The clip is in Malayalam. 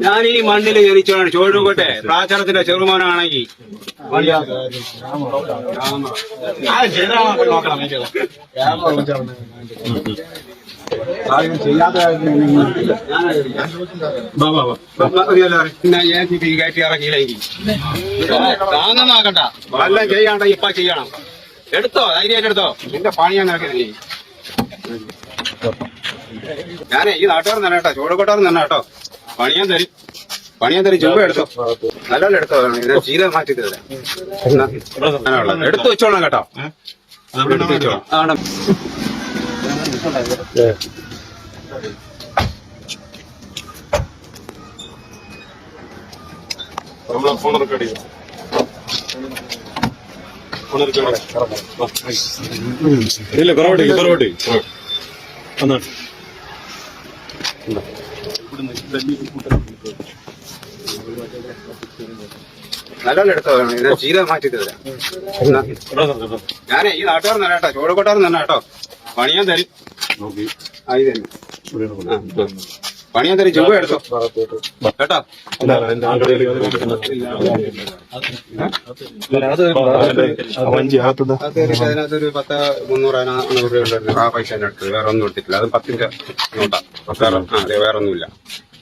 ഞാൻ ഈ മണ്ണിൽ ജനിച്ചോളാണ് ചോഴുകോട്ടെ പ്രാചാരത്തിന്റെ ചെറുമാനാണെങ്കിൽ കയറ്റി ഇറങ്ങിയില്ലെങ്കിൽ വല്ലതും ചെയ്യാണ്ട ഇപ്പൊ ചെയ്യണം എടുത്തോ ധൈര്യമായിട്ട് എടുത്തോ നിന്റെ പണി ഞാൻ ഞാനേ ഈ നാട്ടുകാരൻ തന്നെ കേട്ടോ. ചോടുകോട്ടാരൻ തന്നെ കേട്ടോ. പണിയാൻ തരും. പണിയാൻ തരും. ചുവ എടുത്തോ. നല്ല എടുത്തോ. ഇത് ചീത മാറ്റി തരാം. എടുത്തു. വെച്ചോളാം കേട്ടോ. എടുത്ത് വെച്ചോളാം ആണ് നമ്മളെ ഫോൺ റെക്കോർഡ് ചെയ്യും. ഇല്ല കുറവട്ടെ കുറവട്ടെ എന്നാ നല്ലോണം എടുത്തോ മാറ്റി തരാം എന്നാ, ഞാനേ ഈ നാട്ടുകാർ തന്നെ കേട്ടോ ചോടുകോട്ടാരൻ തന്നെ കേട്ടോ. പണിയാൻ തരും. നോക്കി. ആ ഇത് തരും ചുവ എടുത്തോ. കേട്ടോ? അതിനകത്തൊരു പത്ത് മുന്നൂറ് അഞ്ഞൂറ് രൂപ ആ പൈസ അടുത്ത്. വേറെ ഒന്നും എടുത്തിട്ടില്ല. അത് പത്തിന്റെ നോട്ടാ. വേറെ ആ അതെ വേറെ ഒന്നുമില്ല